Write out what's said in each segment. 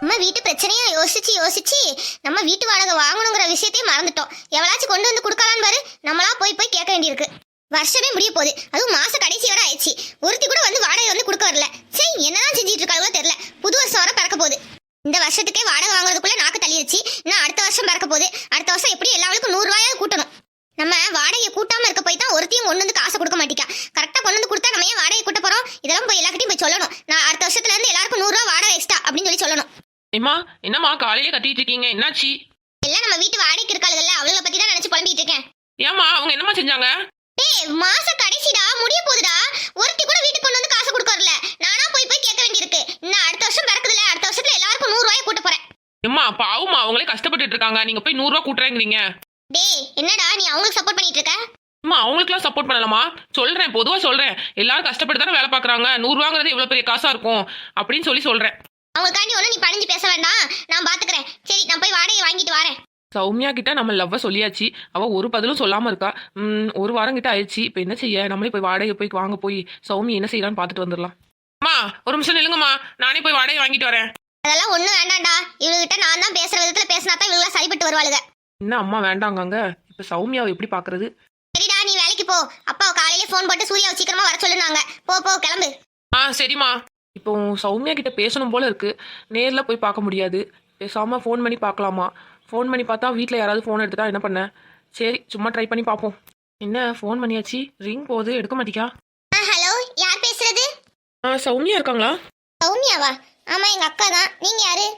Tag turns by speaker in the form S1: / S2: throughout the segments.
S1: நம்ம வீட்டு பிரச்சனையா யோசிச்சு யோசிச்சு நம்ம வீட்டு வாடகை வாங்கணுங்கிற விஷயத்தையே மறந்துட்டோம். எவ்வளாச்சும் கொண்டு வந்து கொடுக்கலான்னு பாரு. நம்மளா போய் போய் கேட்க வேண்டியிருக்கு. வருஷமே முடிய போகுது. அதுவும் மாச கடைசி வரை ஆயிடுச்சு. ஒருத்தி கூட வந்து வாடகை வந்து கொடுக்க வரல. சரி என்னதான் செஞ்சுட்டு இருக்காங்களோ தெரியல. புது வருஷம் வர பறக்க போகுது. இந்த வருஷத்துக்கே வாடகை வாங்குறதுக்குள்ள நாக்கு தள்ளிடுச்சு இன்னும் அடுத்த வருஷம் பறக்க போகுது. அடுத்த வருஷம் எப்படி எல்லாருக்கும் நூறு கூட்டணும். நம்ம வாடகையை கூட்டாம இருக்க போய் தான் ஒருத்தையும் கொண்டு வந்து காசை கொடுக்க மாட்டேங்க கரெக்டா கொண்டு வந்து கொடுத்தா நம்ம ஏன் வாடகை கூட்ட போறோம்? இதெல்லாம் போய் எல்லாருக்கிட்டையும் போய் சொல்லணும் நான் அடுத்த வருஷத்துல இருந்து எல்லாருக்கும் நூறு ரூபா வாடகை எக்ஸ்ட்ரா அப்படின்னு சொல்லி
S2: ஏம்மா என்னம்மா காலையில கத்திட்டு இருக்கீங்க என்னாச்சு?
S1: எல்லாம் நம்ம வீட்டு வாடகைக்கு இருக்காளுகள்ல அவளை பத்தி தான் நினைச்சு புலம்பிட்டு இருக்கேன்.
S2: ஏம்மா அவங்க என்னம்மா செஞ்சாங்க?
S1: டேய் மாச கடைசிடா முடிய போகுதுடா. ஒருத்தி கூட வீட்டுக்கு கொண்டு வந்து காசு கொடுக்க வரல நானா போய் போய் கேட்க வேண்டியிருக்கு. இன்னும் அடுத்த வருஷம் பிறக்குதுல அடுத்த வருஷத்துல எல்லாருக்கும் நூறு ரூபாய் கூட்ட போறேன்.
S2: ஏம்மா பாவமா அவங்களே கஷ்டப்பட்டுட்டு இருக்காங்க. நீங்க போய் நூறு ரூபா கூட்டுறேங்கிறீங்க.
S1: டேய் என்னடா நீ அவங்களுக்கு சப்போர்ட் பண்ணிட்டு இருக்க?
S2: அம்மா அவங்களுக்குலாம் சப்போர்ட் பண்ணலாமா சொல்றேன் பொதுவா சொல்றேன். எல்லாரும் கஷ்டப்பட்டு தானே வேலை பாக்குறாங்க நூறு ரூபாங்கிறது எவ்வளவு பெரிய காசா இருக்கும். அப்படின்னு சொல்லி சொல்றேன்.
S1: அவங்களுக்காண்டி ஒன்றும் நீ பணிஞ்சு பேச வேண்டாம். நான் பாத்துக்கிறேன். சரி நான் போய் வாடகை வாங்கிட்டு வரேன்.
S2: சௌமியா கிட்ட நம்ம லவ்வ சொல்லியாச்சு. அவ ஒரு பதிலும் சொல்லாம இருக்கா. ஒரு வாரம் கிட்ட ஆயிடுச்சு. இப்ப என்ன செய்ய? நம்மளே போய் வாடகை போய் வாங்க போய் சௌமி என்ன செய்யறான்னு பார்த்துட்டு வந்துடலாம். அம்மா ஒரு நிமிஷம் நில்லுங்கம்மா. நானே போய் வாடகை வாங்கிட்டு வரேன்.
S1: அதெல்லாம் ஒண்ணும் வேண்டாம்டா. இவங்ககிட்ட நான் தான் பேசுற விதத்துல பேசினா தான் இவங்க சரிப்பட்டு வருவாளுங்க
S2: என்ன அம்மா வேண்டாங்க இப்ப சௌமியாவை எப்படி பாக்குறது?
S1: சரிடா நீ வேலைக்கு போ. அப்பா காலையில ஃபோன் போட்டு சூர்யாவை சீக்கிரமா வர சொல்லுனாங்க. போ போ கிளம்பு.
S2: ஆ சரிம்மா. இப்போ சௌமியா கிட்ட பேசணும் போல இருக்கு. நேர்ல போய் பார்க்க முடியாது. பேசாம ஃபோன் பண்ணி பார்க்கலாமா? ஃபோன் பண்ணி பார்த்தா வீட்டில் யாராவது ஃபோன் எடுத்துட்டா என்ன பண்ண? சரி சும்மா ட்ரை பண்ணி பார்ப்போம். என்ன ஃபோன் பண்ணியாச்சு? ரிங் போகுது எடுக்க மாட்டிக்கா
S1: ஹலோ யார் பேசுறது?
S2: ஆ சௌமியா இருக்காங்களா?
S1: சௌமியாவா? ஆமா எங்க அக்கா தான். நீங்க யாரு?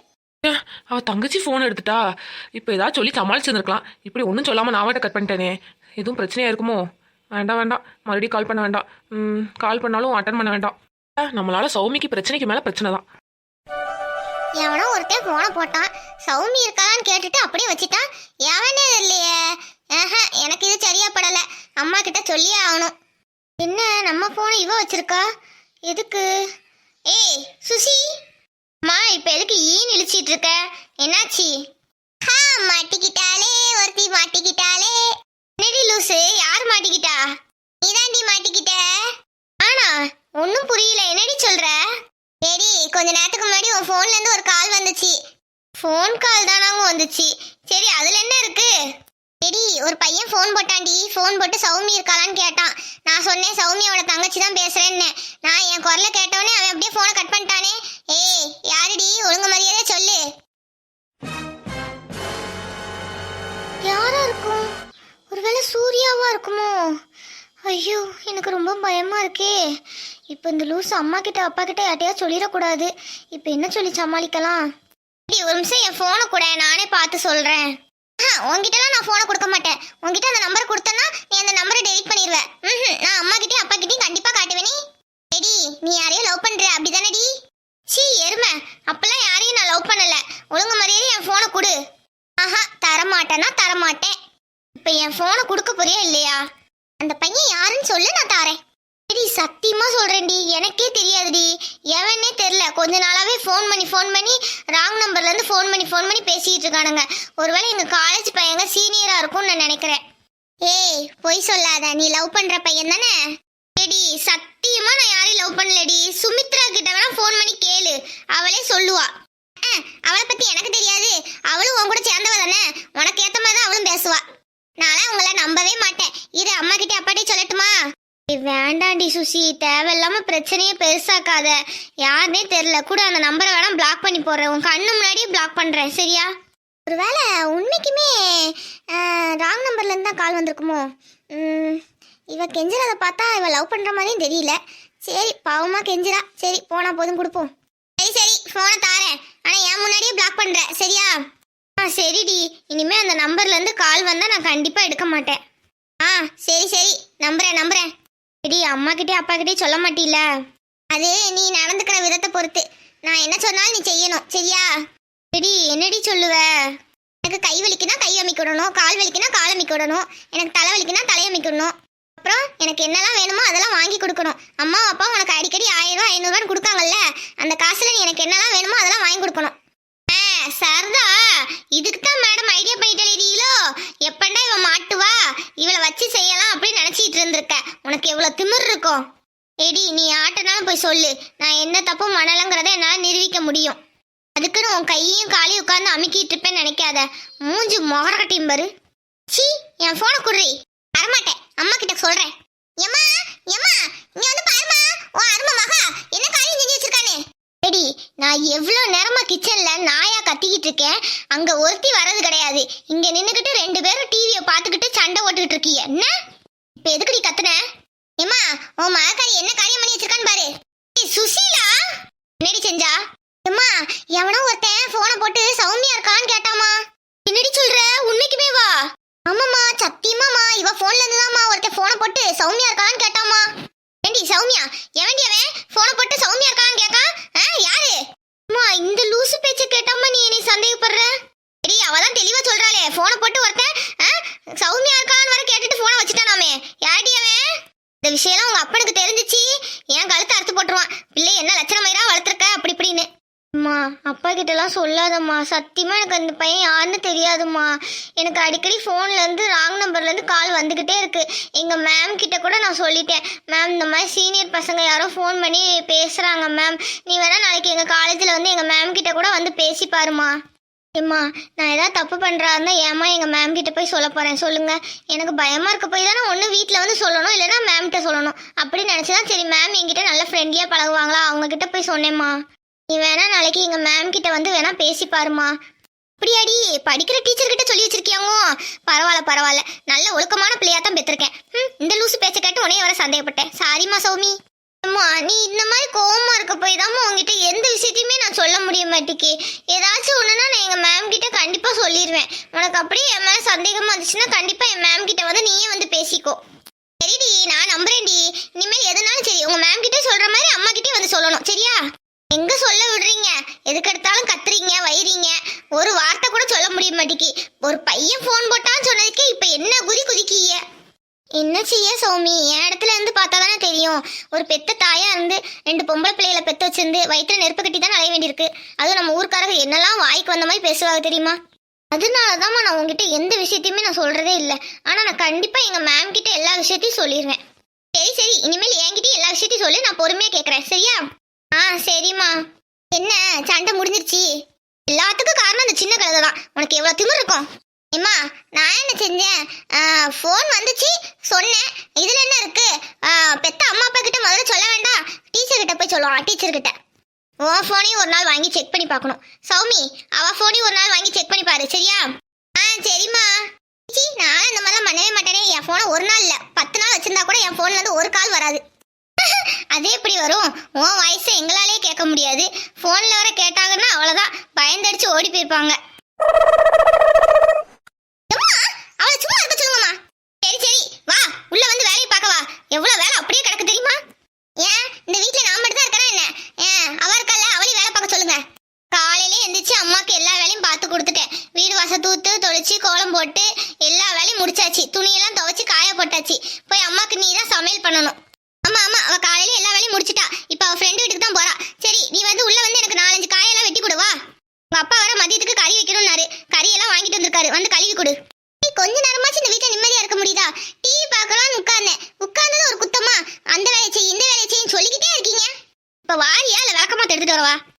S2: அவ தங்கச்சி ஃபோன் எடுத்துட்டா. இப்போ ஏதாவது சொல்லி சமாளிச்சிருந்துருக்கலாம். இப்படி ஒன்றும் சொல்லாமல் நான் கட் பண்ணிட்டேனே. எதுவும் பிரச்சனையா இருக்குமோ? வேண்டாம் வேண்டாம். மறுபடியும் கால் பண்ண வேண்டாம். கால் பண்ணாலும் அட்டன் பண்ண வேண்டாம். நம்மளால சௌமிக்கு பிரச்சனைக்கு மேலே பிரச்சனை தான்.
S1: எவனோ ஒருத்தன் போன போட்டான். சௌமி இருக்கான்னு கேட்டுட்டு அப்படியே வச்சுட்டான். எவனே இல்லையே. ஆஹா எனக்கு இது சரியா படல. அம்மா கிட்ட சொல்லியே ஆகணும். என்ன நம்ம போன இவ வச்சிருக்கா? எதுக்கு? ஏய் சுசி. மா இப்ப எதுக்கு ஈன் இழிச்சிட்டு இருக்க? என்னாச்சி? ஹா மாட்டிக்கிட்டாளே. ஒருத்தி மாட்டிக்கிட்டாளே. என்னடி லூசு? யார் மாட்டிக்கிட்டா? நீதாண்டி மாட்டிக்கிட்ட? ஆனா ஒன்னும் புரியல. என்னடி சொல்ற? சரி கொஞ்ச நேரத்துக்கு முன்னாடி உன் ஃபோன்ல இருந்து ஒரு கால் வந்துச்சு. ஃபோன் கால் தானாங்க வந்துச்சு. சரி அதுல என்ன இருக்கு? சரி ஒரு பையன் ஃபோன் போட்டான்டி. ஃபோன் போட்டு சௌமி இருக்காளான்னு கேட்டான். நான் சொன்னேன் சௌமியோட தங்கச்சி தான் பேசுறேன்னு. நான் என் குரலை கேட்டவனே அவன் அப்படியே ஃபோனை கட் பண்ணிட்டானே. ஏய் யாருடி? ஒழுங்கு மரியாதை சொல்லு. யாரா இருக்கும்? ஒருவேளை சூர்யாவா இருக்குமோ? ஐயோ எனக்கு ரொம்ப பயமா இருக்கே. இப்போ இந்த லூசு அம்மா கிட்ட அப்பா கிட்ட யார்ட்டையா சொல்லிடக்கூடாது. இப்போ என்ன சொல்லி சமாளிக்கலாம்? ஒரு நிமிஷம் என் ஃபோனை கூட. நானே பார்த்து சொல்றேன். ஆஹா, நான் ஃபோனை கொடுக்க மாட்டேன். உங்ககிட்ட அந்த நம்பர் கொடுத்தேன்னா நீ அந்த நம்பரை டெலிட் பண்ணிடுவேன் ம்ஹும், நான் அம்மா கிட்டயும் அப்பா கிட்டயும் கண்டிப்பா காட்டுவேனே டெடி நீ யாரையும் லவ் பண்ற? அப்படிதானடி சீ எருமை. அப்பெல்லாம் யாரையும் நான் லவ் பண்ணல. ஒழுங்கு மரியாதை என் ஃபோனை கொடு. ஆஹா தரமாட்டேன்னா தரமாட்டேன். இப்போ என் ஃபோனை கொடுக்க போறியா இல்லையா? அந்த பையன் யாருன்னு சொல்லு நான் தாரேன். சரி சத்தியமா சொல்றேன்டி? எனக்கே தெரியாதுடி. எவனே தெரில கொஞ்ச நாளாவே ஃபோன் பண்ணி ஃபோன் பண்ணி ராங் நம்பர்ல இருந்து ஃபோன் பண்ணி ஃபோன் பண்ணி பேசிட்டு இருக்கானுங்க. ஒருவேளை எங்க காலேஜ் பையங்க சீனியரா இருக்கும்னு நான் நினைக்கிறேன். ஏய் பொய் சொல்லாத. நீ லவ் பண்ற பையன் தானே? எடி சத்தியமா நான் யாரையும் லவ் பண்ணலடி. சுமித்ரா கிட்ட வேணா ஃபோன் பண்ணி கேளு. அவளே சொல்லுவா. அவளை பத்தி எனக்கு தெரியாது. அவளும் உன் கூட சேர்ந்தவ தானே? உனக்கு ஏத்த மாதிரி தான் அவளும் பேசுவா. நான்லாம் உங்களை நம்பவே மாட்டேன். இது அம்மா கிட்டே அப்பாட்டே சொல்லட்டுமா? வேண்டாண்டி சுசி. தேவையில்லாம பிரச்சனையே பெருசாக்காத. யாருனே தெரியல. கூட அந்த நம்பரை வேணா பிளாக் பண்ணி போடுறேன். உன் கண்ணு முன்னாடியே பிளாக் பண்றேன். சரியா? ஒருவேளை உண்மைக்குமே ராங் நம்பர்லேருந்து தான் கால் வந்திருக்குமோ? இவள் இவ பார்த்தா இவ லவ் பண்ணுற மாதிரியும் தெரியல. சரி பாவமாக கெஞ்சிரா சரி போனால் போதும் கொடுப்போம். சரி சரி ஃபோனை தாரேன். ஆனால் என் முன்னாடியே பிளாக் பண்ணுறேன் சரியா? ஆ சரிடி. இனிமேல் அந்த நம்பர்லேருந்து கால் வந்தால் நான் கண்டிப்பாக எடுக்க மாட்டேன். ஆ சரி சரி. நம்புறேன் நம்புறேன். சரி அம்மா கிட்டே அப்பா கிட்டே சொல்ல மாட்டீல? அது நீ நடந்துக்கிற விதத்தை பொறுத்து. நான் என்ன சொன்னாலும் நீ செய்யணும். சரியா? சரி என்னடி சொல்லுவ? எனக்கு கை வலிக்குனா கை அமைக்கிடணும். கால் வலிக்குனா கால் அமைக்கிடணும். எனக்கு தலை வலிக்குனா தலை அமைக்கிடணும். அப்புறம் எனக்கு என்னெல்லாம் வேணுமோ அதெல்லாம் வாங்கி கொடுக்கணும். அம்மா அப்பா உனக்கு அடிக்கடி ஆயிரம் ரூபா ஐநூறுரூவான்னு கொடுக்காங்கல்ல? அந்த காசுல நீ எனக்கு என்னெல்லாம் வேணுமோ அதெல்லாம் வாங்கி கொடுக்கணும். சரதா இதுக்கு தான் மேடம் ஐடியா பண்ணிட்டீங்களோ எப்பண்டா இவ மாட்டுவா? இவளை வச்சு செய்யலாம் அப்படின்னு நினச்சிக்கிட்டு இருந்திருக்க. உனக்கு எவ்வளோ திமிர் இருக்கும்? எடி நீ ஆட்டனாலும் போய் சொல்லு. நான் என்ன தப்பும் மணலங்கிறத என்னால் நிரூபிக்க முடியும். அதுக்குன்னு உன் கையும் காலையும் உட்காந்து அமுக்கிட்டு இருப்பேன்னு நினைக்காத. மூஞ்சி முகர கட்டியும் பாரு. சி என் ஃபோனை குடுறி. வரமாட்டேன். அம்மா கிட்ட சொல்கிறேன் எம்மா எம்மா நீ வந்து பாருமா உன் அருமை மகா என்ன காரியம் எடி நான் எவ்வளோ நேரமா கிச்சன்ல நாயா கத்திக்கிட்டு இருக்கேன். அங்க ஒருத்தி வர்றது கிடையாது. இங்க நின்னுக்கிட்டு ரெண்டு பேரும் டிவியை பார்த்துக்கிட்டு சண்டை ஓட்டுக்கிட்டு இருக்கீங்க. என்ன? இப்ப எதுக்குடி கத்துன? ஏமா உன் மகக்காரி என்ன காரியம் பண்ணி வச்சிருக்கான்னு பாரு. ஏய், சுசீலா என்னடி செஞ்சா? ஏமா எவனோ ஒருத்தன் ஃபோன் போட்டு சௌமியா இருக்கான்னு கேட்டாமா என்னடி சொல்ற உண்மைக்குமே வா ஆமாம்மா சத்தியமாமா இவ போன்ல இருந்துதாம்மா ஒருத்தன் போனை போட்டு சௌமியா இருக்கான்னு கேட்டாமா ஏண்டி சௌமியா எவன்டி அவன் போனை போட்டு சௌமியா இருக்கான்னு கேக்கா ஆ, யாரு அம்மா இந்த லூசு பேச்ச கேட்டாமா நீ என்னை சந்தேகப்படுற எடி அவதான் தெளிவா சொல்றாளே போனை போட்டு ஒருத்தன் ஆ, சௌமியா இருக்கான்னு வர கேட்டுட்டு போனை வச்சுட்டானாமே யாரடி அவன் இந்த விஷயம்லாம் உங்க அப்பனுக்கு தெரிஞ்சிச்சு? என் கழுத்தை அறுத்து போட்டுருவான். பிள்ளை என்ன லட்சணமயிரா வளர்த்துருக்க? அப்படி இப்படின்னு. அம்மா அப்பா கிட்டலாம் சொல்லாதம்மா. சத்தியமாக எனக்கு அந்த பையன் யாருன்னு தெரியாதும்மா. எனக்கு அடிக்கடி ஃபோன்லேருந்து ராங் நம்பர்லேருந்து கால் வந்துக்கிட்டே இருக்கு. எங்கள் மேம் கிட்ட கூட நான் சொல்லிட்டேன். மேம் இந்த மாதிரி சீனியர் பசங்க யாரோ ஃபோன் பண்ணி பேசுகிறாங்க மேம் நீ வேணால் நாளைக்கு எங்கள் காலேஜில் வந்து எங்கள் மேம் கிட்ட கூட வந்து பேசி பாருமா ஏம்மா நான் ஏதாவது தப்பு பண்றா ஏமா எங்கள் மேம் கிட்ட போய் சொல்ல போகிறேன் சொல்லுங்கள் எனக்கு பயமாக இருக்க போய் தானே ஒன்று வீட்டில் வந்து சொல்லணும் இல்லைன்னா மேம்கிட்ட சொல்லணும். அப்படி நினைச்சுதான் சரி மேம் என்கிட்ட நல்ல ஃப்ரெண்ட்லியாக பழகுவாங்களா? அவங்கக்கிட்ட போய் சொன்னேம்மா. நீ வேணா நாளைக்கு எங்கள் மேம் கிட்ட வந்து வேணா பேசி பாருமா அப்படியாடி படிக்கிற டீச்சர்கிட்ட சொல்லி வச்சிருக்கியாங்க பரவாயில்ல பரவாயில்ல. நல்ல ஒழுக்கமான பிள்ளையாக தான் பெற்றிருக்கேன் ம், இந்த லூசு பேச்ச கேட்டு உடனே வர சந்தேகப்பட்டேன். சாரிம்மா சௌமி. அம்மா நீ இந்த மாதிரி கோவமா இருக்க போய் தான் உங்ககிட்ட எந்த விஷயத்தையுமே நான் சொல்ல முடிய மாட்டேக்கு. ஏதாச்சும் ஒன்றுனா நான் எங்கள் மேம் கிட்ட கண்டிப்பாக சொல்லிடுவேன் உனக்கு அப்படியே என் மேலே சந்தேகமாக இருந்துச்சுன்னா கண்டிப்பாக என் மேம் கிட்ட வந்து நீயே வந்து பேசிக்கோ. சரிடி நான் நம்புறேன்டி. இனிமேல் எதுனாலும் சரி உங்கள் மேம் கிட்டே சொல்கிற மாதிரி அம்மா கிட்டே வந்து சொல்லணும். சரியா? எங்கே சொல்ல விடுறீங்க? எதுக்கெடுத்தாலும் கத்துறீங்க வயிறீங்க ஒரு வார்த்தை கூட சொல்ல முடிய மாட்டேங்கி ஒரு பையன் ஃபோன் போட்டான்னு சொன்னதுக்கே இப்போ என்ன குதி குதிக்கீங்க? என்ன செய்ய சௌமி? என் இடத்துல இருந்து பார்த்தா தானே தெரியும். ஒரு பெத்த தாயா இருந்து ரெண்டு பொம்பளை பிள்ளைகளை பெத்த வச்சிருந்து வயிற்றுல நெருப்பு கட்டி தான் அலைய வேண்டியிருக்கு. அதுவும் நம்ம ஊர்க்காரங்க என்னெல்லாம் வாய்க்கு வந்த மாதிரி பேசுவாங்க தெரியுமா? அதனால தான் நான் உங்ககிட்ட எந்த விஷயத்தையுமே நான் சொல்றதே இல்லை. ஆனால் நான் கண்டிப்பாக எங்கள் மேம் கிட்ட எல்லா விஷயத்தையும் சொல்லிடுவேன் சரி சரி. இனிமேல் என்கிட்டயும் எல்லா விஷயத்தையும் சொல்லி. நான் பொறுமையாக கேட்குறேன் சரியா? ஆ சரிம்மா. என்ன? சண்டை முடிஞ்சிருச்சு. எல்லாத்துக்கும் காரணம் அந்த சின்ன கழுதை தான் உனக்கு எவ்வளோ திமிர் இருக்கும்? ஏம்மா நான் என்ன செஞ்சேன்? ஃபோன் வந்துச்சு சொன்னேன். இதில் என்ன இருக்கு? பெத்த அம்மா அப்பா கிட்ட முதல்ல சொல்ல வேண்டாம். டீச்சர் கிட்ட போய் சொல்லுவான் டீச்சர் கிட்ட. உன் ஃபோனையும் ஒரு நாள் வாங்கி செக் பண்ணி பார்க்கணும். சௌமி அவ ஃபோனையும் ஒரு நாள் வாங்கி செக் பண்ணி பாரு சரியா? ஆ சரிம்மா. சீ நான் இந்த மாதிரிலாம் பண்ணவே மாட்டேனே. என் ஃபோனை ஒரு நாள் இல்லை. பத்து நாள் வச்சிருந்தா கூட என் ஃபோன்ல இருந்து ஒரு கால் வராது. அது எப்படி வரும்? உன் வாய்ஸை எங்களாலே கேட்க முடியாது. ஃபோனில் வர கேட்டாங்கன்னா அவ்வளோதான் பயந்தடிச்சு ஓடி போயிருப்பாங்க அம்மா, அவளை சும்மா இருக்க சொல்லுங்கம்மா சரி சரி வா உள்ள வந்து வேலையை எவ்வளவு எவ்வளோ வேலை அப்படியே கிடக்கு தெரியுமா? ஏன்? இந்த வீட்டில் நான் மட்டும் தான் இருக்கிறேன் என்ன? ஏன்? அவ இருக்கல அவளையும் வேலை பார்க்க சொல்லுங்க. காலையிலே எந்திரிச்சு அம்மாக்கு எல்லா வேலையும் பார்த்து கொடுத்துட்டேன் வீடு வாச தூத்து தொளிச்சு கோலம் போட்டு எல்லா வேலையும் முடிச்சாச்சு துணியெல்லாம் துவைச்சு காய போட்டாச்சு போய் அம்மாக்கு நீ தான் சமையல் பண்ணணும் ஆமா ஆமா அவ காலையில எல்லா வேலையும் முடிச்சிட்டா இப்ப அவ ஃப்ரெண்டு வீட்டுக்கு தான் போறா சரி நீ வந்து உள்ள வந்து எனக்கு நாலஞ்சு காயெல்லாம் வெட்டி கொடு வா உங்க அப்பா வர மதியத்துக்கு கறி வைக்கணும்னாரு கறி எல்லாம் வாங்கிட்டு வந்திருக்காரு வந்து கழுவி கொடு நீ கொஞ்ச நேரமாச்சு இந்த வீட்டுல நிம்மதியா இருக்க முடியுதா டிவி பார்க்கலாம்னு உட்கார்ந்தேன் உட்கார்ந்தது ஒரு குத்தமா அந்த வேலையை செய் இந்த வேலையை செய்யும் சொல்லிக்கிட்டே இருக்கீங்க இப்ப